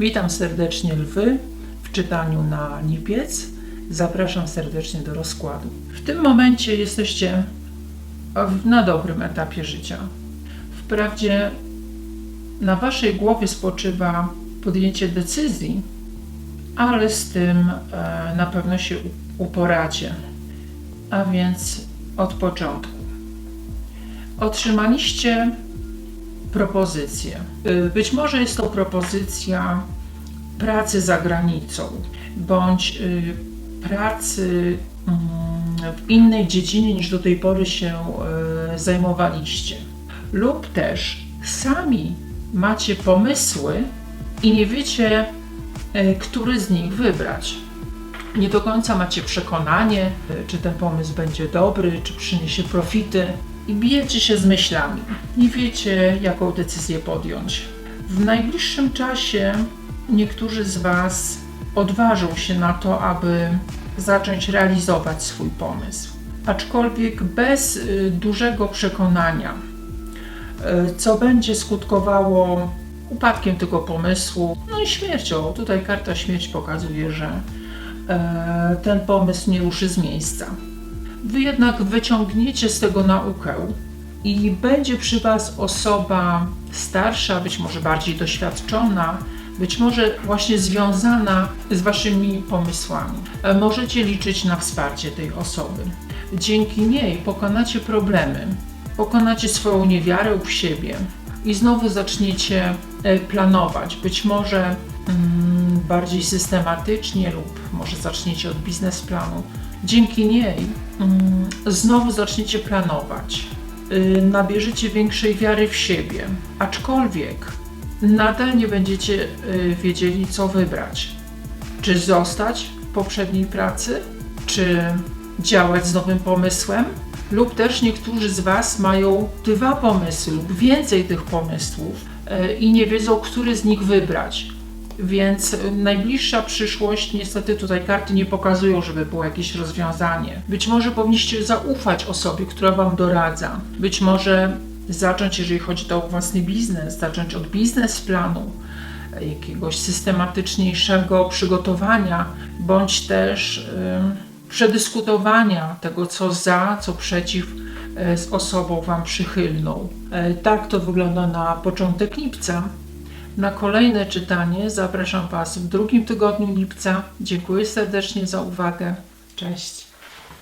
Witam serdecznie lwy w czytaniu na lipiec. Zapraszam serdecznie do rozkładu. W tym momencie jesteście na dobrym etapie życia. Wprawdzie na waszej głowie spoczywa podjęcie decyzji, ale z tym e, na pewno się uporacie. A więc od początku. Otrzymaliście propozycję. Y, Być może jest to propozycja pracy za granicą, bądź y, pracy mm, w innej dziedzinie niż do tej pory się y, zajmowaliście. Lub też sami macie pomysły i nie wiecie, który z nich wybrać. Nie do końca macie przekonanie, czy ten pomysł będzie dobry, czy przyniesie profity, i bijecie się z myślami. Nie wiecie, jaką decyzję podjąć. W najbliższym czasie niektórzy z Was odważą się na to, aby zacząć realizować swój pomysł, aczkolwiek bez y, dużego przekonania, y, co będzie skutkowało upadkiem tego pomysłu, no i śmiercią. Tutaj karta śmierć pokazuje, że e, ten pomysł nie ruszy z miejsca. Wy jednak wyciągniecie z tego naukę i będzie przy Was osoba starsza, być może bardziej doświadczona, być może właśnie związana z Waszymi pomysłami. E, Możecie liczyć na wsparcie tej osoby. Dzięki niej pokonacie problemy, pokonacie swoją niewiarę w siebie i znowu zaczniecie e, planować. Być może mm, bardziej systematycznie, lub może zaczniecie od biznesplanu. Dzięki niej mm, znowu zaczniecie planować, y, nabierzecie większej wiary w siebie, aczkolwiek nadal nie będziecie y, wiedzieli, co wybrać. Czy zostać w poprzedniej pracy, czy działać z nowym pomysłem, lub też niektórzy z Was mają dwa pomysły lub więcej tych pomysłów y, i nie wiedzą, który z nich wybrać. Więc y, najbliższa przyszłość, niestety tutaj karty nie pokazują, żeby było jakieś rozwiązanie. Być może powinniście zaufać osobie, która Wam doradza. Być może zacząć, jeżeli chodzi o własny biznes, zacząć od biznesplanu, e, jakiegoś systematyczniejszego przygotowania, bądź też y, przedyskutowania tego, co za, co przeciw e, z osobą Wam przychylną. E, Tak to wygląda na początek lipca. Na kolejne czytanie zapraszam Was w drugim tygodniu lipca. Dziękuję serdecznie za uwagę. Cześć.